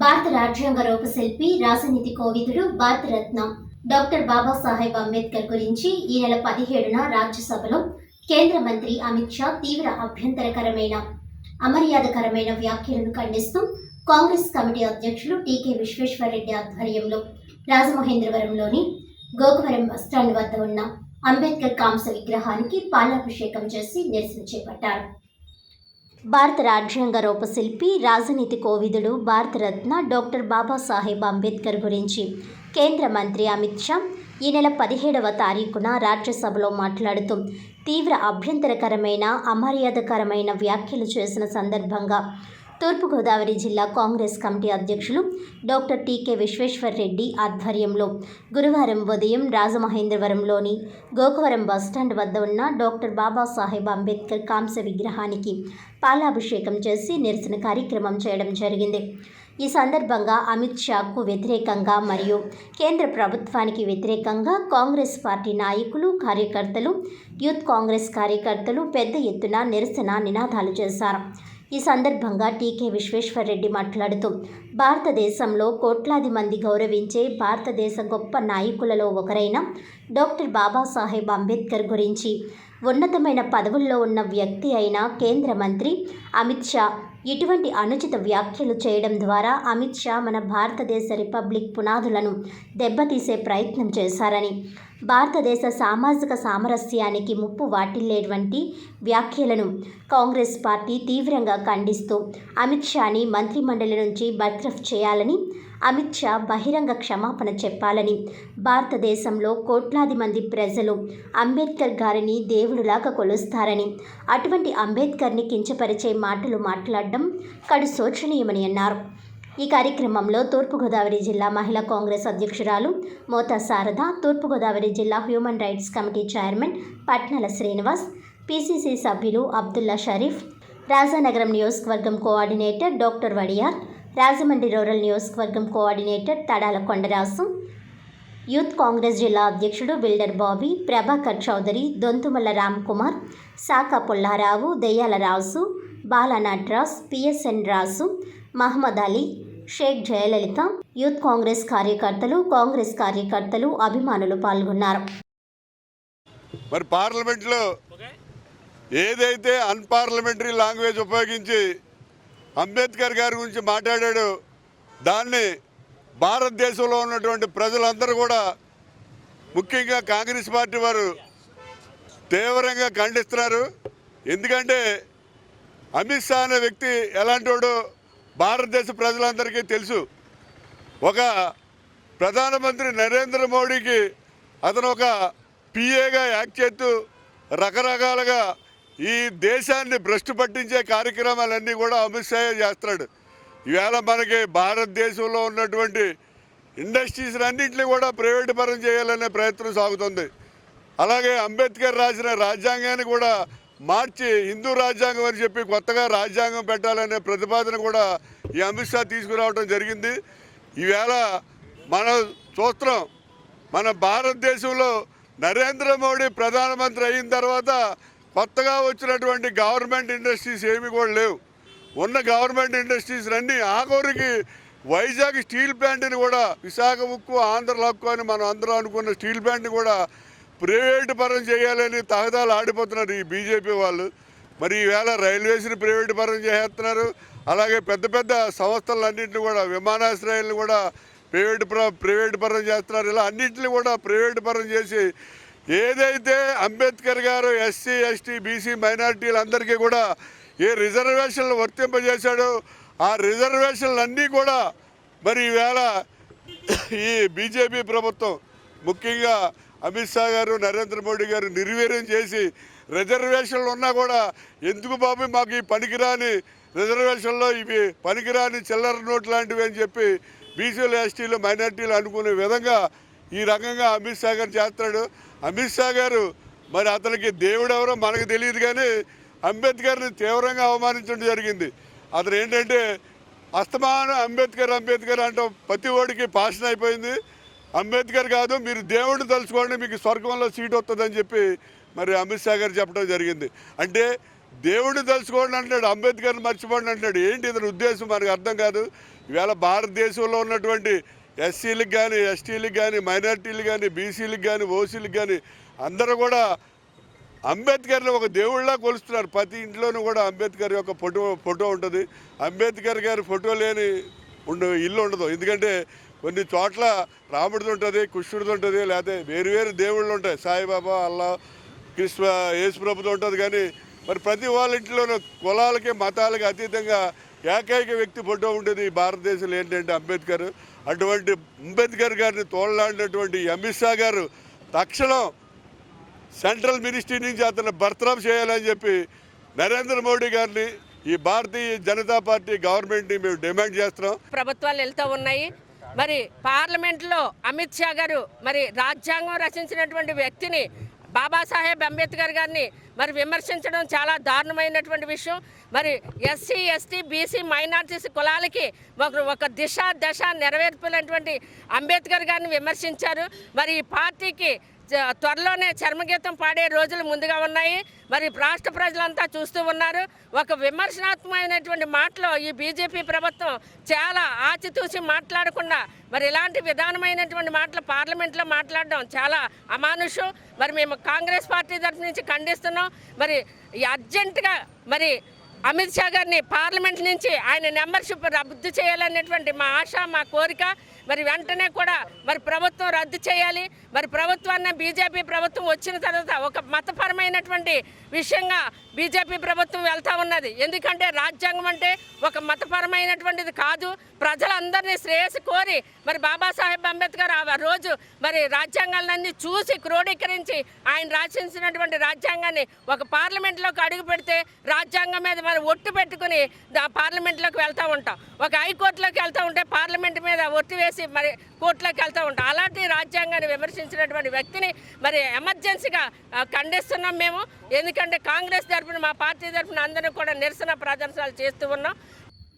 భారత రాజ్యాంగ రూపశిల్పి రాజనీతి కోవిదుడు భారతరత్న. డాక్టర్ బాబాసాహెబ్ అంబేద్కర్ గురించి ఈ నెల పదిహేడున రాజ్యసభలో కేంద్ర మంత్రి అమిత్ షా తీవ్ర అభ్యంతరకరమైన అమర్యాదకరమైన వ్యాఖ్యలను ఖండిస్తూ కాంగ్రెస్ కమిటీ అధ్యక్షులు టీకే విశ్వేశ్వరరెడ్డి ఆధ్వర్యంలో రాజమహేంద్రవరంలోని గోకవరం బస్టాండ్ వద్ద ఉన్న అంబేద్కర్ కాంస విగ్రహానికి పాలాభిషేకం చేసి నిరసన చేపట్టారు. భారత రాజ్యాంగ రూపశిల్పి రాజనీతి కోవిదుడు భారతరత్న డాక్టర్ బాబాసాహెబ్ అంబేద్కర్ గురించి కేంద్ర మంత్రి అమిత్ షా ఈ నెల పదిహేడవ తారీఖున రాజ్యసభలో మాట్లాడుతూ తీవ్ర అభ్యంతరకరమైన అమర్యాదకరమైన వ్యాఖ్యలు చేసిన సందర్భంగా తూర్పుగోదావరి జిల్లా కాంగ్రెస్ కమిటీ అధ్యక్షులు డాక్టర్ టీకే విశ్వేశ్వర్ రెడ్డి ఆధ్వర్యంలో గురువారం ఉదయం రాజమహేంద్రవరంలోని గోకవరం బస్టాండ్ వద్ద ఉన్న డాక్టర్ బాబాసాహెబ్ అంబేద్కర్ కాంస్య విగ్రహానికి పాలాభిషేకం చేసి నిరసన కార్యక్రమం చేయడం జరిగింది. ఈ సందర్భంగా అమిత్ షాకు వ్యతిరేకంగా మరియు కేంద్ర ప్రభుత్వానికి వ్యతిరేకంగా కాంగ్రెస్ పార్టీ నాయకులు కార్యకర్తలు యూత్ కాంగ్రెస్ కార్యకర్తలు పెద్ద ఎత్తున నిరసన నినాదాలు చేశారు. ఈ సందర్భంగా టీకే విశ్వేశ్వరరెడ్డి మాట్లాడుతూ భారతదేశంలో కోట్లాది మంది గౌరవించే భారతదేశ గొప్ప నాయకులలో ఒకరైన డాక్టర్ బాబాసాహెబ్ అంబేద్కర్ గురించి ఉన్నతమైన పదవుల్లో ఉన్న వ్యక్తి అయిన కేంద్ర మంత్రి అమిత్ షా ఇటువంటి అనుచిత వ్యాఖ్యలు చేయడం ద్వారా అమిత్ షా మన భారతదేశ రిపబ్లిక్ పునాదులను దెబ్బతీసే ప్రయత్నం చేశారని భారతదేశ సామాజిక సామరస్యానికి ముప్పు వాటిల్లేటువంటి వ్యాఖ్యలను కాంగ్రెస్ పార్టీ తీవ్రంగా ఖండిస్తూ అమిత్ షాని మంత్రిమండలి నుంచి బర్తరఫ్ చేయాలని అమిత్ షా బహిరంగ క్షమాపణ చెప్పాలని. భారతదేశంలో కోట్లాది మంది ప్రజలు అంబేద్కర్ గారిని దేవుడులాగా కొలుస్తారని అటువంటి అంబేద్కర్ని కించపరిచే మాటలు మాట్లాడడం కడు శోచనీయమని అన్నారు. ఈ కార్యక్రమంలో తూర్పుగోదావరి జిల్లా మహిళా కాంగ్రెస్ అధ్యక్షురాలు మోతా శారద తూర్పుగోదావరి జిల్లా human rights committee chairman Patnala Srinivas PCC సభ్యులు అబ్దుల్లా షరీఫ్ రాజానగరం నియోజకవర్గం coordinator doctor Vadiyar Rajahmundry rural నియోజకవర్గం కోఆర్డినేటర్ తడాల కొండరాసు యూత్ కాంగ్రెస్ జిల్లా అధ్యక్షుడు builder Bobby Prabhakar Chowdary Donthumalla Ramkumar Saka Pullarao Deyyala Raju Balanat Raj PSN Raju Mohammed Ali Sheikh Jayalalitha youth Congress కార్యకర్తలు కాంగ్రెస్ కార్యకర్తలు అభిమానులు పాల్గొన్నారు. మరి పార్లమెంట్లో ఏదైతే అన్పార్లమెంటరీ లాంగ్వేజ్ ఉపయోగించి అంబేద్కర్ గారి గురించి మాట్లాడాడు. దాన్ని భారతదేశంలో ఉన్నటువంటి ప్రజలందరూ కూడా ముఖ్యంగా కాంగ్రెస్ పార్టీ వారు తీవ్రంగా ఖండిస్తున్నారు. ఎందుకంటే అమిత్ షా అనే వ్యక్తి ఎలాంటివాడో భారతదేశ ప్రజలందరికీ తెలుసు. ఒక ప్రధానమంత్రి నరేంద్ర మోడీకి అతను ఒక పిఏగా యాక్ట్ చేస్తూ రకరకాలుగా ఈ దేశాన్ని భ్రష్టు పట్టించే కార్యక్రమాలన్నీ కూడా అమిత్ షా చేస్తున్నాడు ఈవేళ మనకి భారతదేశంలో ఉన్నటువంటి ఇండస్ట్రీస్ అన్నింటినీ కూడా ప్రైవేటుపరం చేయాలనే ప్రయత్నం సాగుతుంది. అలాగే అంబేద్కర్ రాసిన రాజ్యాంగాన్ని కూడా మార్చి హిందూ రాజ్యాంగం అని చెప్పి కొత్తగా రాజ్యాంగం పెట్టాలనే ప్రతిపాదన కూడా ఈ అమిత్ షా తీసుకురావడం జరిగింది. ఈవేళ మనం చూస్తున్నాం మన భారతదేశంలో నరేంద్ర మోడీ ప్రధానమంత్రి అయిన తర్వాత కొత్తగా వచ్చినటువంటి గవర్నమెంట్ ఇండస్ట్రీస్ ఏమి కూడా లేవు. ఉన్న గవర్నమెంట్ ఇండస్ట్రీస్ అన్నీ ఆఖరికి వైజాగ్ స్టీల్ ప్లాంట్ని కూడా విశాఖ ఉక్కు ఆంధ్ర హక్కు అని మనం అందరం అనుకున్న స్టీల్ ప్లాంట్ని కూడా ప్రైవేటు పరం చేయాలని తహదాలు ఆడిపోతున్నారు ఈ బీజేపీ వాళ్ళు. మరి ఈవేళ రైల్వేస్ని ప్రైవేటు పరం చేసేస్తున్నారు. అలాగే పెద్ద పెద్ద సంస్థలన్నింటిని కూడా విమానాశ్రయాలను కూడా ప్రైవేటు ప్ర ప్రైవేటు పరం చేస్తున్నారు. ఇలా అన్నింటిని కూడా ప్రైవేటు పరం చేసి ఏదైతే అంబేద్కర్ గారు ఎస్సీ ఎస్టీ బీసీ మైనార్టీలందరికీ కూడా ఏ రిజర్వేషన్లు వర్తింపజేశాడో ఆ రిజర్వేషన్లు అన్నీ కూడా మరి ఈవేళ ఈ బీజేపీ ప్రభుత్వం ముఖ్యంగా అమిత్ షా గారు నరేంద్ర మోడీ గారు నిర్వీర్యం చేసి రిజర్వేషన్లు ఉన్నా కూడా ఎందుకు బాబు మాకు ఈ పనికిరాని రిజర్వేషన్లో ఇవి పనికిరాని చిల్లర నోట్ లాంటివి అని చెప్పి బీసీలు ఎస్టీలు మైనార్టీలు అనుకునే విధంగా ఈ రకంగా అమిత్ షా గారు చేస్తాడు అమిత్ షా గారు మరి అతనికి దేవుడు ఎవరో మనకు తెలియదు కానీ అంబేద్కర్ని తీవ్రంగా అవమానించడం జరిగింది. అతను ఏంటంటే అస్తమానం అంబేద్కర్ అంబేద్కర్ అంటే ప్రతి ఓడికి పాషన్ అయిపోయింది. అంబేద్కర్ కాదు మీరు దేవుడిని తలుచుకోండి మీకు స్వర్గంలో సీట్ వస్తుందని చెప్పి మరి అమిత్ షా గారు చెప్పడం జరిగింది. అంటే దేవుడిని తలుచుకోండి అంటున్నాడు అంబేద్కర్ని మర్చిపోండి అంటాడు ఏంటి ఇతని ఉద్దేశం? మనకు అర్థం కాదు. ఈవేళ భారతదేశంలో ఉన్నటువంటి ఎస్సీలకు కానీ ఎస్టీలకు కానీ మైనార్టీలు కానీ బీసీలకు కానీ ఓసీలకు కానీ అందరూ కూడా అంబేద్కర్ని ఒక దేవుళ్ళ కొలుస్తున్నారు. ప్రతి ఇంట్లోనూ కూడా అంబేద్కర్ యొక్క ఫోటో ఫోటో ఉంటుంది. అంబేద్కర్ గారి ఫోటో లేని ఉండ ఇల్లు ఉండదు. ఎందుకంటే కొన్ని చోట్ల రాముడిది ఉంటుంది కృష్ణుడిది ఉంటుంది లేకపోతే వేరు వేరు దేవుళ్ళు ఉంటాయి. సాయిబాబా అల్లా కృష్ణ యేసు ప్రభుత్వం ఉంటుంది కానీ మరి ప్రతి వాళ్ళ ఇంట్లోనూ కులాలకి మతాలకి అతీతంగా ఏకైక వ్యక్తి ఫోటో ఉంటుంది ఈ భారతదేశంలో ఏంటంటే అంబేద్కర్. అటువంటి అంబేద్కర్ గారిని తోడలాడినటువంటి అమిత్ షా గారు తక్షణం సెంట్రల్ మినిస్ట్రీ నుంచి అతను బర్తరఫ్ చేయాలని చెప్పి నరేంద్ర మోడీ గారిని ఈ భారతీయ జనతా పార్టీ గవర్నమెంట్ని మేము డిమాండ్ చేస్తున్నాం. ప్రభుత్వాలు వెళ్తూ ఉన్నాయి. మరి పార్లమెంట్లో అమిత్ షా గారు మరి రాజ్యాంగం రచించినటువంటి వ్యక్తిని బాబాసాహెబ్ అంబేద్కర్ గారిని మరి విమర్శించడం చాలా దారుణమైనటువంటి విషయం. మరి ఎస్సీ ఎస్టీ బీసీ మైనార్టీస్ కులాలకి ఒక ఒక దిశ దశ నెరవేర్పినటువంటి అంబేద్కర్ గారిని విమర్శించారు. మరి ఈ పార్టీకి త్వరలోనే చర్మగీతం పాడే రోజులు ముందుగా ఉన్నాయి. మరి రాష్ట్ర ప్రజలంతా చూస్తూ ఉన్నారు. ఒక విమర్శనాత్మకమైనటువంటి మాటలో ఈ బీజేపీ ప్రభుత్వం చాలా ఆచితూచి మాట్లాడకుండా మరి ఇలాంటి విధానమైనటువంటి మాటలు పార్లమెంట్లో మాట్లాడడం చాలా అమానుషం. మరి మేము కాంగ్రెస్ పార్టీ తరఫు నుంచి ఖండిస్తున్నాం. మరి ఈ అర్జెంటుగా మరి అమిత్ షా గారిని పార్లమెంట్ నుంచి ఆయన మెంబర్షిప్ రద్దు చేయాలనేటువంటి మా ఆశ మా కోరిక. మరి వెంటనే కూడా మరి ప్రభుత్వం రద్దు చేయాలి. మరి ప్రభుత్వాన్ని బీజేపీ ప్రభుత్వం వచ్చిన తర్వాత ఒక మతపరమైనటువంటి విషయంగా బీజేపీ ప్రభుత్వం వెళ్తూ ఉన్నది. ఎందుకంటే రాజ్యాంగం అంటే ఒక మతపరమైనటువంటిది కాదు. ప్రజలందరినీ శ్రేయస్సు కోరి మరి బాబాసాహెబ్ అంబేద్కర్ ఆ రోజు మరి రాజ్యాంగాలన్నీ చూసి క్రోడీకరించి ఆయన రాసించినటువంటి రాజ్యాంగాన్ని ఒక పార్లమెంట్లోకి అడుగు పెడితే రాజ్యాంగం మీద మనం ఒట్టు పెట్టుకుని దా పార్లమెంట్లోకి వెళ్తూ ఉంటాం. ఒక హైకోర్టులోకి వెళ్తూ ఉంటే పార్లమెంట్ మీద ఒట్టు వేసి మరి కోర్టులోకి వెళ్తూ ఉంటాం. అలాంటి రాజ్యాంగాన్ని విమర్శించినటువంటి వ్యక్తిని మరి ఎమర్జెన్సీగా ఖండిస్తున్నాం మేము. ఎందుకంటే కాంగ్రెస్ తరఫున మా పార్టీ తరఫున అందరూ కూడా నిరసన ప్రదర్శనలు చేస్తూ ఉన్నాం.